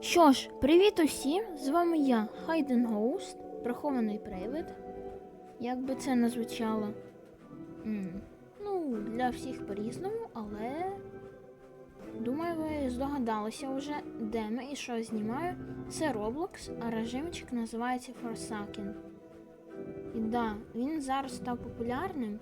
Що ж, привіт усім! З вами я, Хайден Гоуст, прихований привид. Як би це не звучало. М, Ну, для всіх по-різному, але. Думаю, ви здогадалися вже, де ми і що знімаю. Це Roblox, а режимчик називається Forsaken. І да, він зараз став популярним.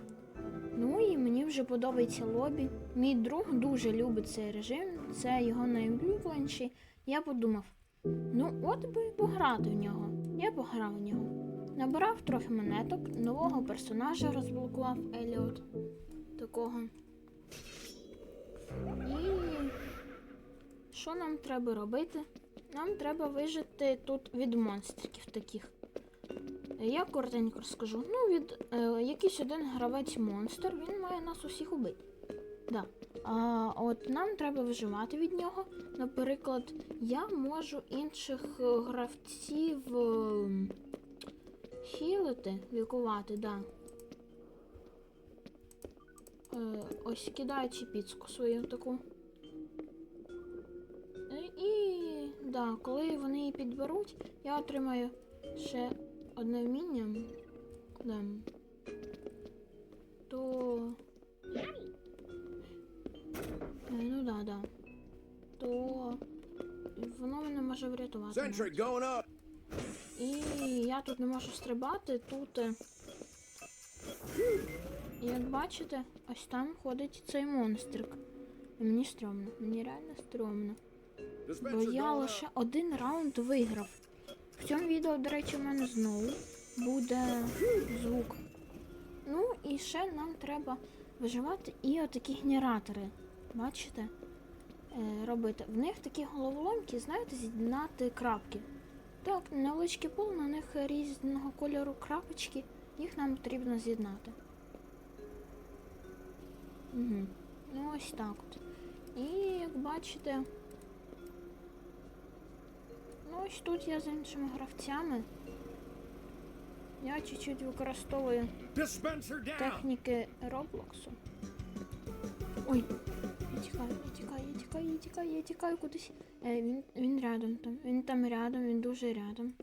Ну і мені вже подобається лобі. Мій друг дуже любить цей режим, це його найулюбленіший. Я подумав, ну от би пограти в нього. Я пограв в нього. Набирав трохи монеток, нового персонажа розблокував Еліот. Такого. І що нам треба робити? Нам треба вижити тут від монстриків таких. Я коротенько розкажу. Ну, від е, якийсь один гравець монстр, він має нас усіх убити. Да. А от нам треба виживати від нього. Наприклад, я можу інших е, гравців е, хілити, лікувати, да. Е, ось кидаючи піцку свою таку. І да, коли вони її підберуть, я отримаю ще одне вміння. Да. То. Е, Ну да, да. То воно мене може врятувати. І я тут не можу стрибати, тут. е, Як бачите, ось там ходить цей монстрик. Мені стрьомно, мені реально стрьомно. Бо я лише один раунд виграв. В цьому відео, до речі, у мене знову буде звук. Ну і ще нам треба виживати і отакі генератори. Бачите? Е, робити. В них такі головоломки, знаєте, з'єднати крапки. Так, невеличкий пол, на них різного кольору крапочки, їх нам потрібно з'єднати. Угу. Ну ось так от. І як бачите, ну ось тут я з іншими гравцями. Я чуть-чуть використовую техніки Роблоксу. Ой, тікаю, я тікаю, я тікаю, я тікаю, я тікаю кудись. Е, він, він рядом там. Він там рядом, він дуже рядом.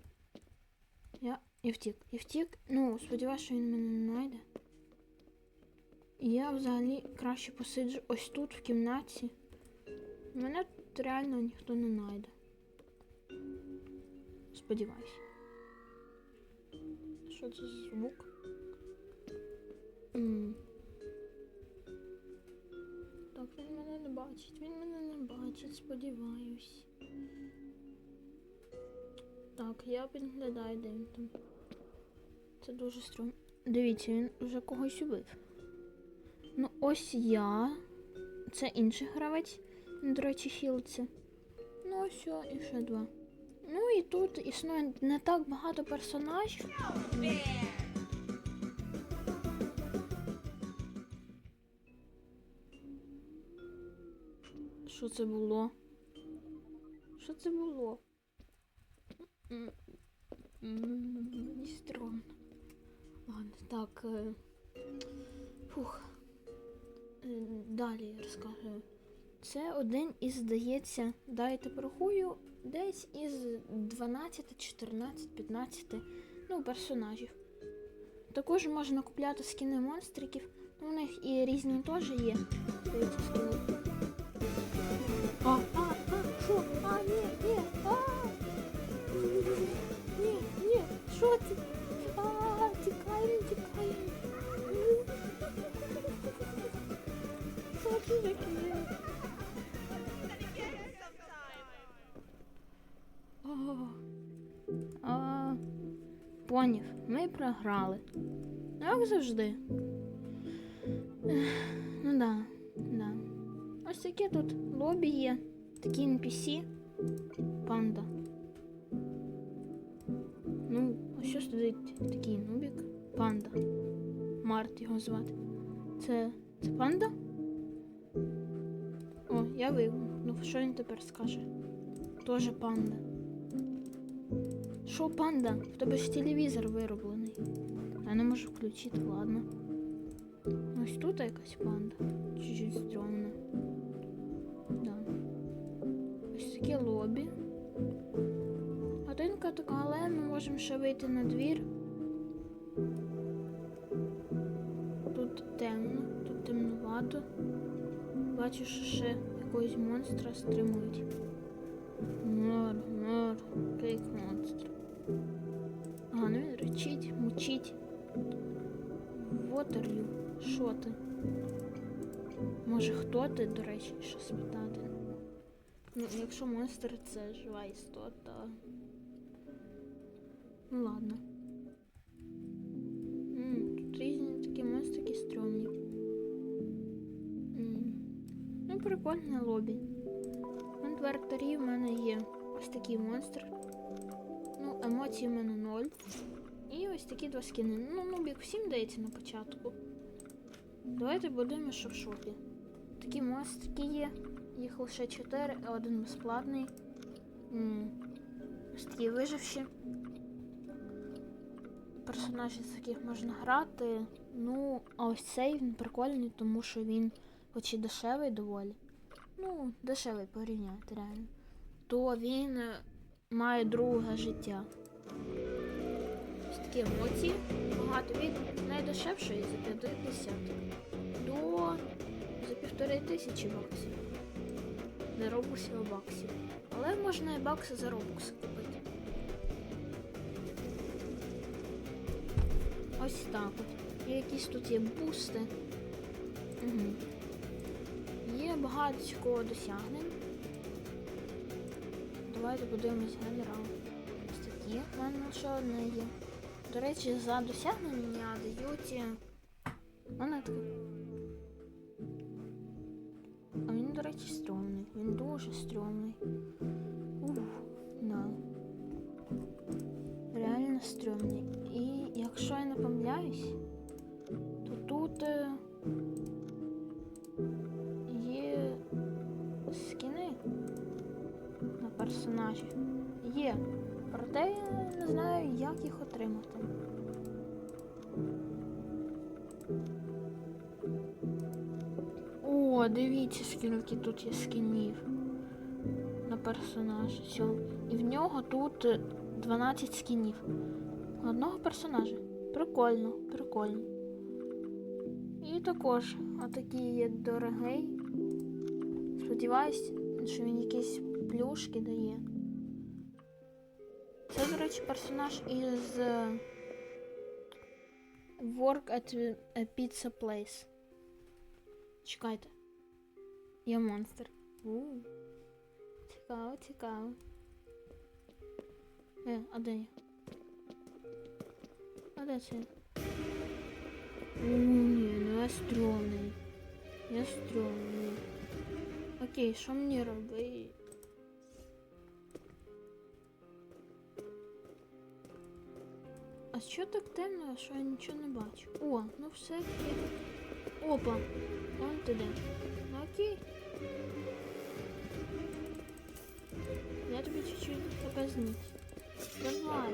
Я, я втік, я втік. Ну, сподіваюся, що він мене не знайде. Я взагалі краще посиджу ось тут, в кімнаті. Мене тут реально ніхто не знайде. Сподіваюся. Що це за звук? М. бачить, він мене не бачить, сподіваюсь. Так, я підглядаю, де він там. Це дуже стрьомно. Дивіться, він вже когось убив. Ну, ось я. Це інший гравець. До речі, хілиться. Ну, ось і ще два. Ну і тут існує не так багато персонажів. Це було? Що це було? Мені стрьомно. Ладно, так. е, Фух. Е, Далі розкажу. Це один із, здається, дайте порахую, десь із 12, 14, 15 ну, персонажів. Також можна купляти скини монстриків. Ну, у них і різні теж є. А, а, а, що? А, ні, ні, а. Ні, ні, що це? А, тікаємо, тікаємо. Що це таке? А, поняв, ми програли. Як завжди. Ну да. Ось таке тут лобі є. Такі NPC. Панда. Ну, ось що стоїть такий нубік. Панда. Март його звати. Це. Це панда? О, я вигнув. Ну, що він тепер скаже? Тоже панда. Що панда? В тебе ж телевізор вироблений. Я не можу включити, ладно. Ось тут якась панда. Чуть-чуть стрьомна. Таке лобі. Годинка така, але ми можемо ще вийти на двір. Тут темно, тут темнувато. Бачу, що ще якогось монстра стримують. Мор, мор, кейк монстр. Ага, ну він речить, мучить. Вотерю, що ти? Може хто ти, до речі, що спитати? Ну, якщо монстр це жива істота. Ну ладно. М, тут різні такі монстрики стрьомні. Ну, прикольне лобі. В інвентарі в мене є ось такий монстр. Ну, емоцій в мене ноль. І ось такі два скини. Ну, нубік всім дається на початку. Давайте будемо що в шопі. Такі монстрики є. Їх лише 4, а один безплатний. Ось такі виживші. Персонажі, з яких можна грати. Ну, а ось цей він прикольний, тому що він хоч і дешевий доволі. Ну, дешевий порівняти реально. То він е, має друге життя. Ось такі емоції. Багато від найдешевшої за 50 до за півтори тисячі баксів. Не робоксів, а баксів. Але можна і бакси за робокси купити. Ось так от. І якісь тут є бусти. Угу. Є багато досягнень. Давайте подивимось генерал. Ось такі. У мене ще одне є. До речі, за досягнення дають е, монетки. Стрьомний. Він дуже стрьомний. Є скінів на персонажа. І в нього тут е, 12 скінів. Одного персонажа. Прикольно, прикольно. І також отакий є дорогий. Сподіваюсь, що він якісь плюшки дає. Це, до речі, персонаж із е, Work at a Pizza Place. Чекайте. Я монстр. У. Цікаво, цікаво. Е, а де я? А де це? У, ні, ну я стрьомний. Я стрьомний. Окей, що мені робити? А що так темно, що я нічого не бачу? О, ну все. Опа! Вон ти чуть-чуть. Давай.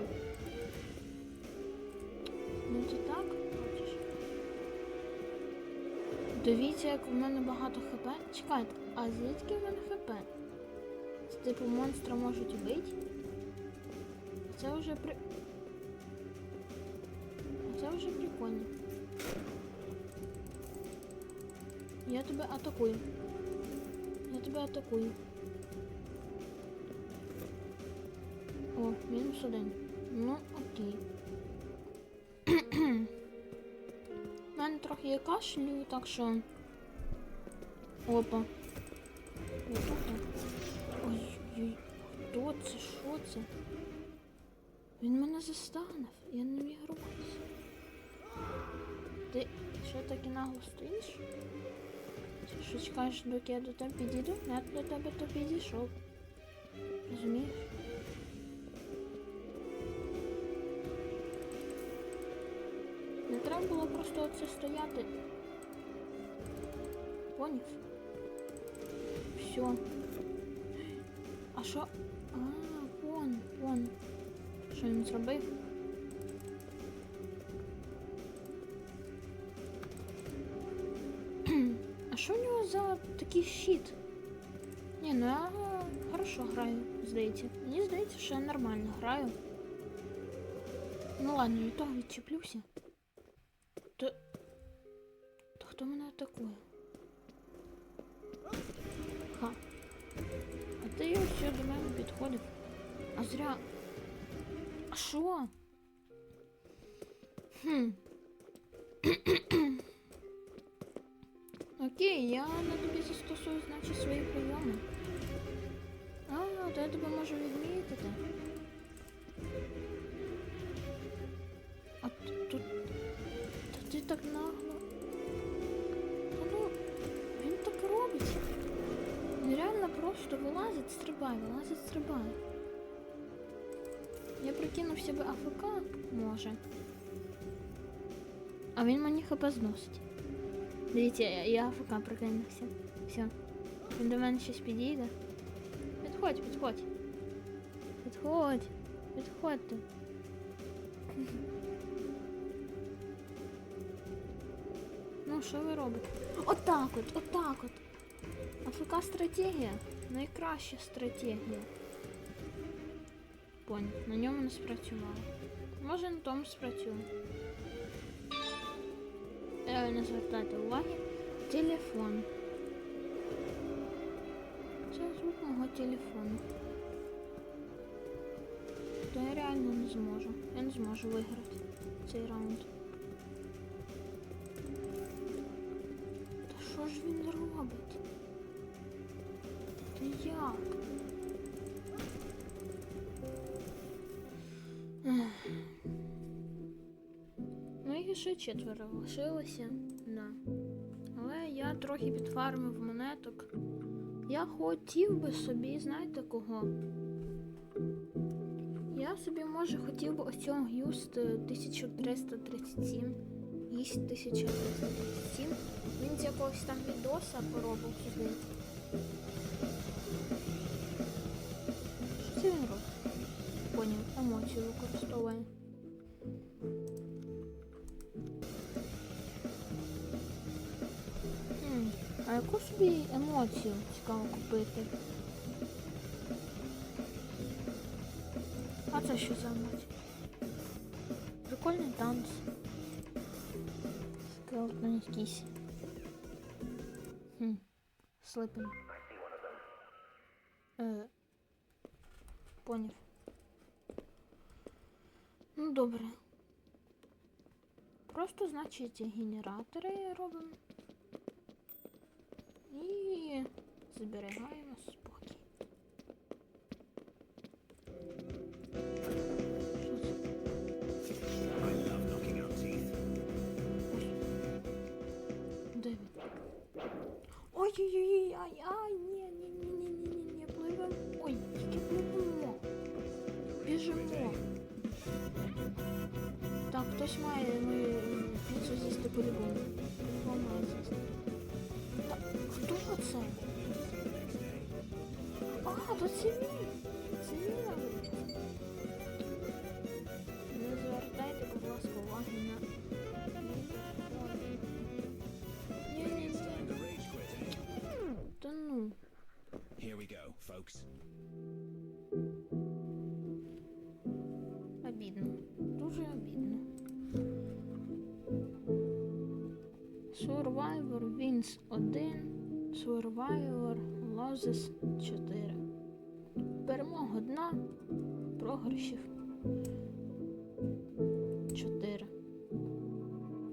Ну ти так хочеш? Дивіться, як в мене багато хп. Чекайте, а звідки в мене хп? Це типу монстра можуть вбити? Це вже при. Це вже прикольно. Я тебе атакую. Я тебе атакую. О, мінус один. Ну, окей. У мене трохи є кашлю, так що. Опа. Отут. Ой-ой, хто це? Що це? Він мене застанув. Я не міг рухатися. Ти що так і нагло стоїш? Що чекаєш, доки я до тебе підійду? Я до тебе то підійшов. Розумієш? Треба було просто оце стояти. Поняв? Все. А що? А, вон, вон. Що він зробив? А що у нього за такий щит? Ні, ну я хорошо граю, здається. Мені здається, що я нормально граю. Ну ладно, від того відчеплюся. хто мене атакує? Ха. А ти ось до мене підходив. А зря. А що? Хм. Окей, я на тобі застосую, значить, свої прийоми. А, то я тебе можу відмітити. А тут. тут та ти так нагло. робить. Він реально просто вилазить, стрибає, вилазить, стрибає. Я прикинув себе АФК, може. А він мені хп зносить. Дивіться, я, я АФК прикинувся. Все. Він до мене щось підійде. Підходь, підходь. Підходь. Підходьте. Ну, що ви робите? Отак от, отак от. АФК стратегія. Найкраща стратегія. Поняв, на ньому не спрацювало. Може на тому спрацює. Не звертайте уваги. Телефон. Це звук мого телефону. То я реально не зможу. Я не зможу виграти цей раунд. Та що ж він Ну і ще четверо лишилося, да. Але я трохи підфармив монеток. Я хотів би собі, знаєте кого? Я собі, може, хотів би ось цього Гюст е, 1337. Гість 1337. Він з якогось там відоса поробив. Що Емоцію використовує. Хм, а яку собі емоцію цікаво купити? А це що за емоція? Прикольний танц. Скелетон якийсь. Хм. Слипен. Е, поняв. Ну добре. Просто, значить, генератори робимо. І зберігаємо спокій. Де він? Ой-ой-ой, ай, ай, ні, ні, ні, ні, ні, ні, пливемо. Ой, тільки пливемо. Біжимо. Так, хтось має мою піцу з'їсти по-любому. По-любому має з'їсти. Та, хто це? А, то це він. Це він. Не звертайте, будь ласка, уваги на... Ні-ні-ні. Та ну. Here we go, folks. Survivor 1, Survivor Loses 4. Перемога одна, програшів 4.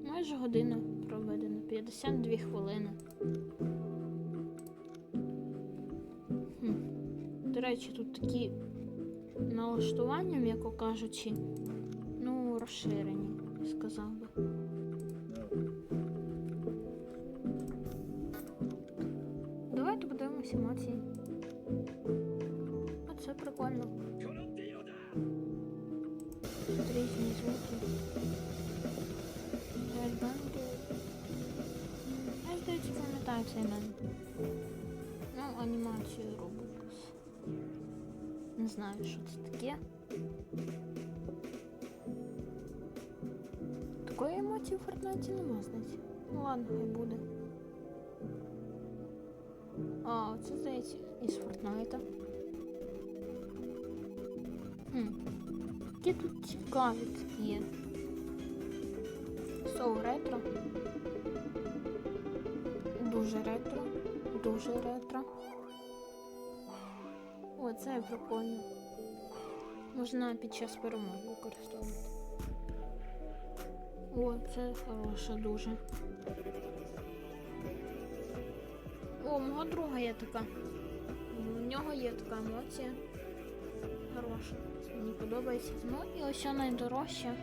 Майже година проведена, 52 хвилини. Хм. До речі, тут такі налаштування, м'яко кажучи, ну, розширені, сказав би. Пам'ятаю цей мен. Ну, анімацію Roblox. Не знаю, що це таке. Такої емоції в Фортнайті нема, здається. Ну ладно, хай буде. А, це здається із Фортнайта. Хм. Які тут цікаві такі є. Соу ретро. Дуже ретро. Дуже ретро. О, це прикольно. Можна під час перемоги використовувати. О, це хороше дуже. О, мого друга є така. У нього є така емоція. Хороша. Мені подобається. Ну і ось найдорожче.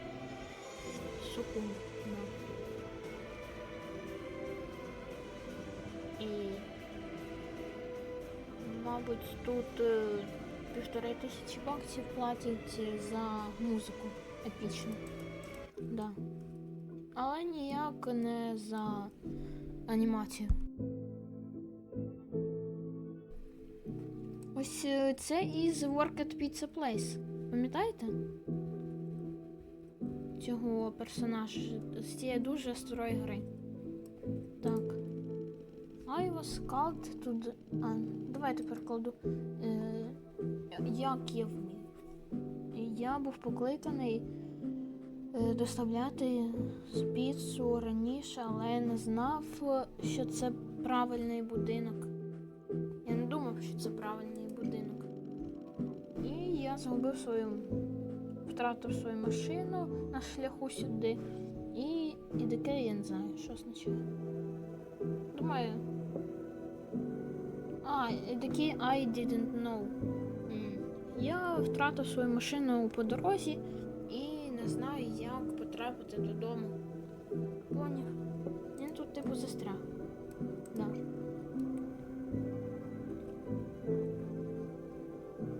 Мабуть тут е, півтори тисячі баксів платять за музику епічну. Да. Але ніяк не за анімацію. Ось е, це із Work at Pizza Place. Пам'ятаєте? Цього персонажа з цієї дуже старої гри. To the... А, давайте перекладу. Е, як я вмію. Я був покликаний е, доставляти з піцу раніше, але не знав, що це правильний будинок. Я не думав, що це правильний будинок. І я загубив свою, втратив свою машину на шляху сюди. І, і таке я не знаю, що означає. Думаю. А, і I didn't know. Я втратив свою машину по дорозі і не знаю, як потрапити додому. Поняв? Він тут типу застряг. Да.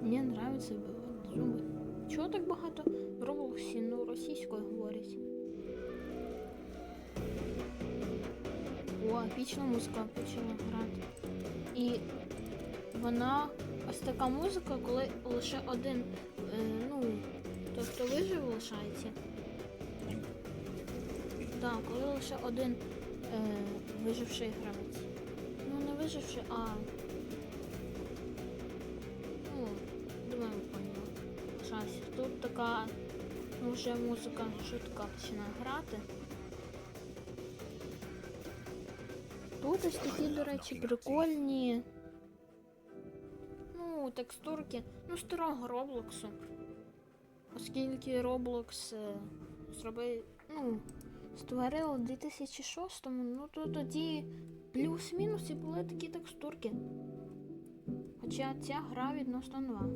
Мені нравиться вбивати зуби. Чого так багато в Роблоксі, ну, російською говорять? О, епічна музика почала грати. І вона ось така музика, коли лише один, е, ну, той, хто вижив, лишається. Так, коли лише один е, виживший гравець. Ну, не виживший, а. Ну, думаю, поняли. Лишався. Тут така ну, вже музика швидка починає грати. Тут ось такі, до речі, прикольні. Текстурки, ну, старого Роблоксу. Оскільки Roblox е, зробив, ну, створив у 2006-му, ну то тоді плюс-мінус і були такі текстурки. Хоча ця гра відносно нова.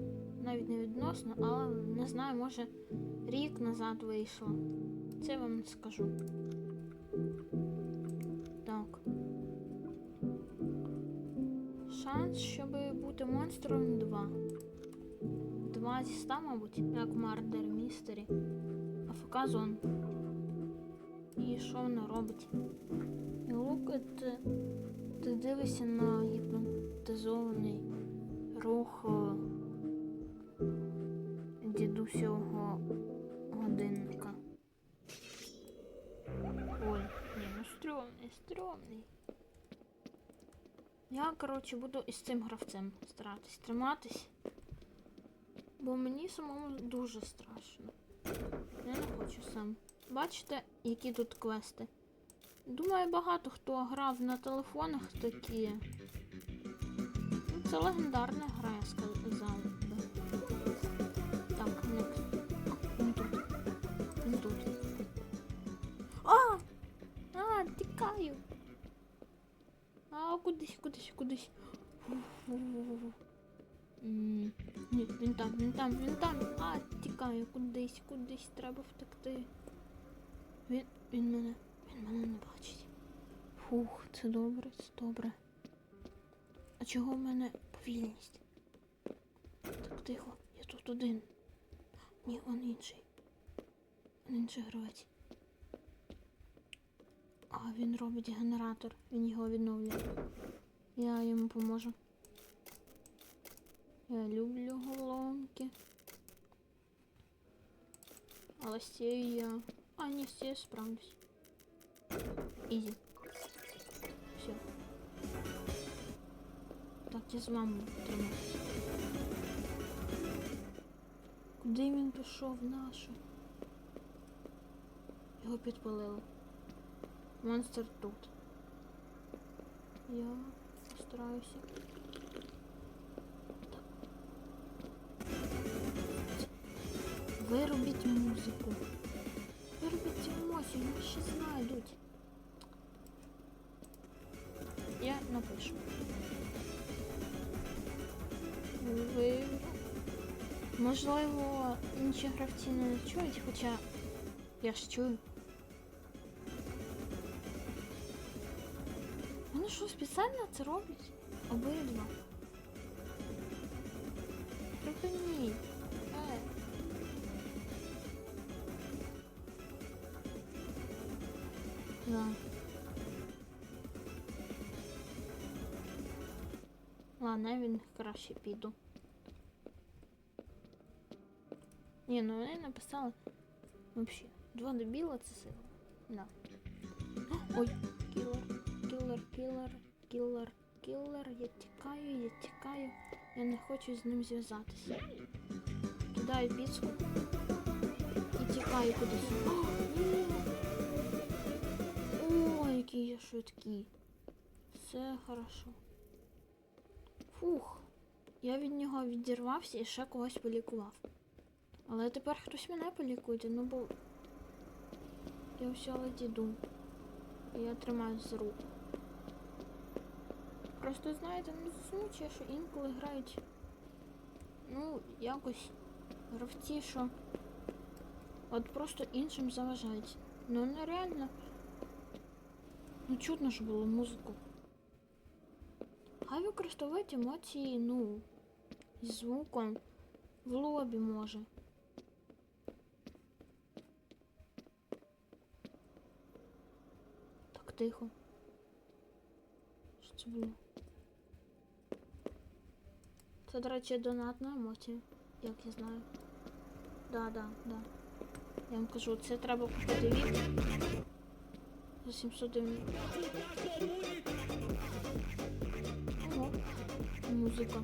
Навіть не відносно, але не знаю, може рік назад вийшла. Це вам скажу. Шанс, щоб бути монстром 2. 2 зі 100, мабуть, як Мардер Містері. АФК зон. І що вона робить? І лук, ти, ти дивишся на гіпнотизований рух е, дідусього годинника. Ой, ні, ну стрьомний, стрьомний. Я, коротше, буду із цим гравцем старатись триматись. Бо мені самому дуже страшно. Я не хочу сам. Бачите, які тут квести? Думаю, багато хто грав на телефонах такі. Це легендарна гра, я сказала. Так. Він тут. Він тут. Кудись, кудись, кудись. Ні, він там, він там, він там. А, тікаю, кудись, кудись треба втекти. Він, він мене, він мене не бачить. Фух, це добре, це добре. А чого в мене повільність? Так, тихо, я тут один. Ні, он інший. Он інший гравець. А, він робить генератор, він його відновлює. Я йому поможу. Я люблю головоломки. Але з цією я. А, ні, з цією справлюсь. Ізі. Все. Так, я з вами тримаюсь. Куди він пішов нашу? Його підпалили. Монстр тут. Я постараюся. Так. Виробіть музику. Виробіть емоцію, вони ще знайдуть. Я напишу. Ви... Можливо, інші гравці не чують, хоча я ж чую. Вони що, спеціально це роблять? Обидва. Припиніть. Да. Ладно, я від них краще піду. Ні, ну вони написали. Вообще, два дебіла це сила. Да. Ой, кілер, кілер, кілер, кілер, кілер. Я тікаю, я тікаю. Я не хочу з ним зв'язатися. Кидаю піцку і тікаю кудись. О, який я швидкий. Все хорошо. Фух. Я від нього відірвався і ще когось полікував. Але тепер хтось мене полікує, ну бо я все ледіду. І я тримаюсь за руку. Просто знаєте, ну засмучує, що інколи грають. Ну, якось гравці, що от просто іншим заважають. Ну нереально. Ну чутно ж було музику. Хай використовують емоції, ну, зі звуком в лобі може. Так тихо. Що це було? Це, до речі, донатна емоція, як я знаю. Да, да, да. Я вам кажу, це треба купити від за 790. Ого, музика.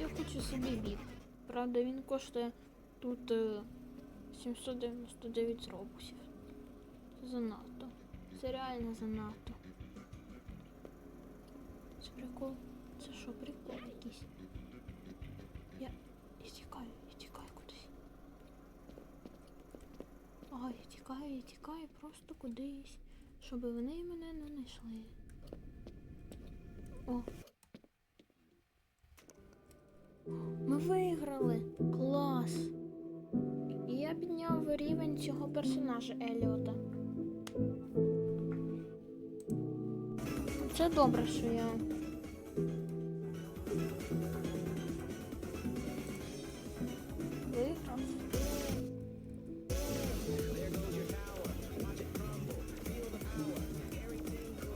Я хочу собі від. Правда, він коштує тут е, 799 робусів. Це занадто. Це реально занадто. Прикол. Це що, прикол якийсь? Я. Я тікаю, я тікаю кудись. Ага, я тікаю, я тікаю просто кудись, щоб вони мене не знайшли. О. Ми виграли! Клас! Я підняв рівень цього персонажа Еліота. Це добре, що я. Виграв.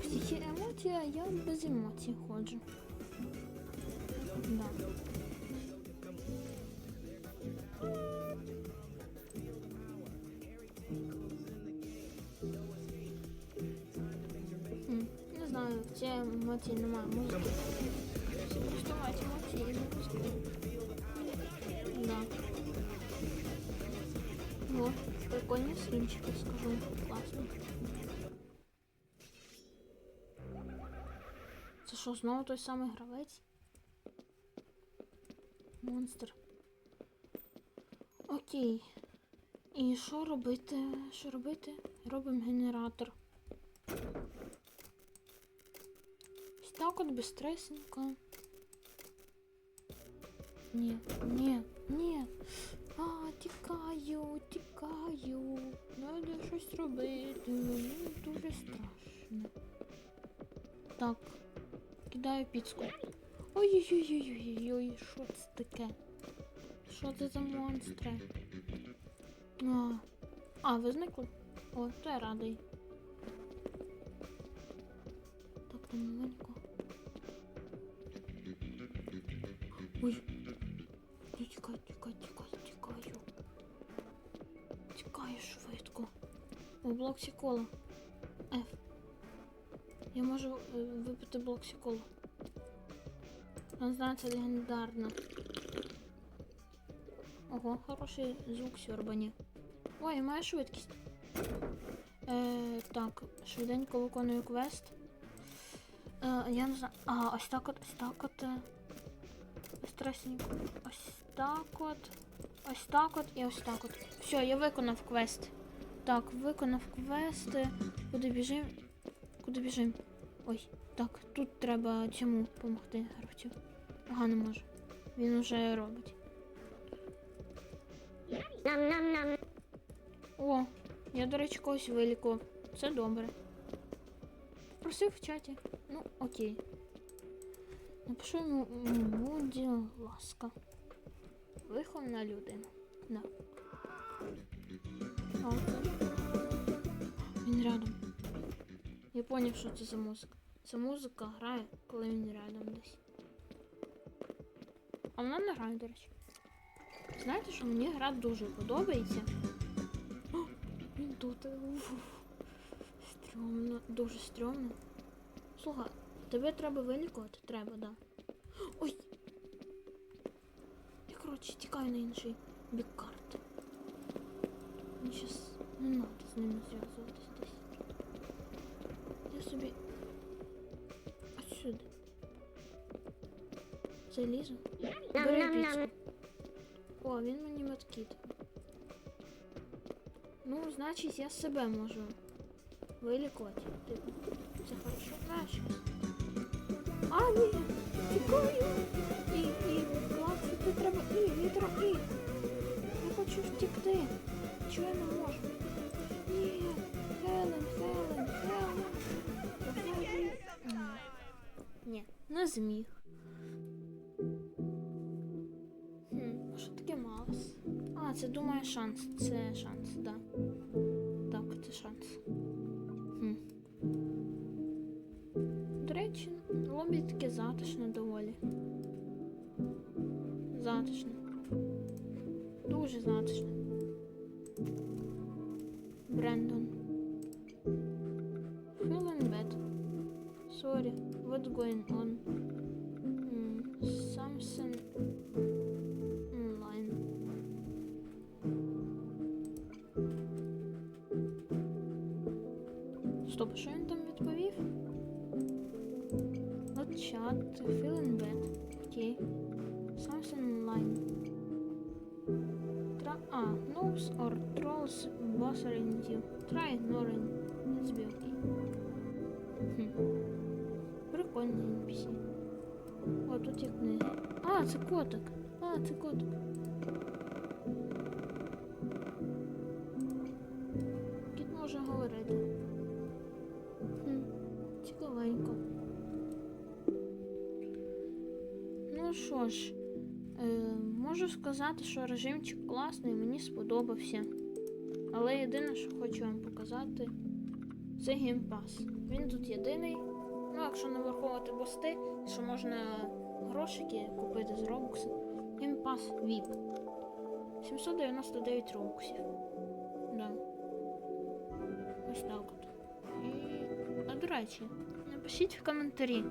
Всі емоції, а я без емоцій ходжу. Да. М, Не знаю, в цій емоції немає музики. Да. О, прикольні скінчики, скажу. Класно. Це що, знову той самий гравець? Монстр. Окей. І що робити? Що робити? Робимо генератор. Ось так от безстресненько. Ні, ні, ні. А, тікаю, тікаю. Треба щось робити. Мені дуже страшно. Так, кидаю піцку. Ой-ой-ой-ой-ой, що це таке? Що це за монстри? А, а ви зникли? О, я радий. Блок сікола. F. Я можу е, випити блок сікола. Не це легендарно. Ого, хороший звук сьорбані. Ой, має швидкість. Е, так, швиденько виконую квест. Е, я не знаю. А, ось так от, ось так от. е. Страсненько. Ось так от. Ось так от і ось так от. Все, я виконав квест. Так, виконав квест. Е, Куди біжим? Куди біжим? Ой, так, тут треба цьому допомогти гравцю. Ага, не можу. Він уже робить. О, я, до речі, когось вилікував. Це добре. Просив в чаті. Ну, окей. Напишу йому, будь ласка. Вихована людина. Да. Він рядом. Я поняв, що це за музика. Ця музика грає, коли він рядом десь. А вона не грає, до речі. Знаєте, що мені гра дуже подобається. О, він тут. Стрьомно, дуже стрьомно. Слухай, тебе треба вилікувати? Треба, да. Ой! Я, коротше, тікаю на інший бік карти. Мені щас не треба з ними зв'язуватись десь. Я собі. Залізу. Бери пічку. О, він мені медкіт. Ну, значить, я себе можу вилікувати. Типу, це хорошо. Знаєш? А, ні, тікаю. І, і, клацати треба і, літера і. Я хочу втікти. Чого я не можу? Ні, Хелен, Хелен, Хелен. Ні. Не зміг. Хм, що таке малос? А, це думаю шанс. Це шанс, да. Так, це шанс. Хм. До речі, лобі таке затишне доволі. Затишне. Дуже затишне. Це котик. А, це котик. Кіт може говорити. Хм, цікавенько. Ну що ж, е, можу сказати, що режимчик класний, мені сподобався. Але єдине, що хочу вам показати, це геймпас. Він тут єдиний. Ну, якщо не враховувати бости, що можна грошики купити з Robux. Геймпас VIP. 799 робоксів. Да. Ось так от. І... А до речі, напишіть в коментарі.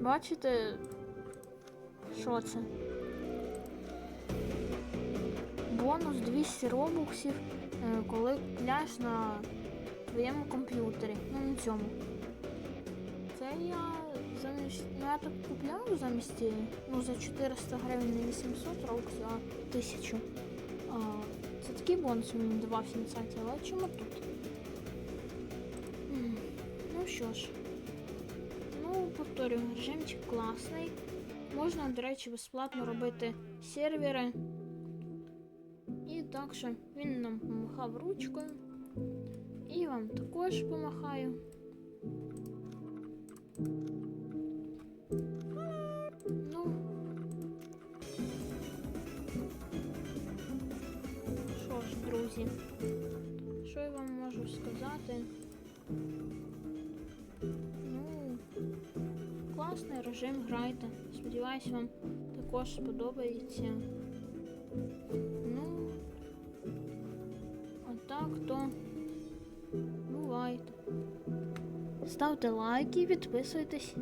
Бачите, що це? Бонус 200 робоксів, е, коли купляєш на твоєму комп'ютері. Ну, на цьому. Я так купляв замість е, ну, за 400 гривень не 800 робоксів, а 1000. А, це такий бонус мені давався на сайті, але чому тут? Ну що ж. Ну, повторюю, режимчик класний. Можна, до речі, безплатно робити сервери. І так що він нам помахав ручкою. І вам також помахаю. Друзі, що я вам можу сказати? Ну, класний режим грайте. Сподіваюсь, вам також сподобається. Ну, а так то бувайте. Ставте лайки, підписуйтесь.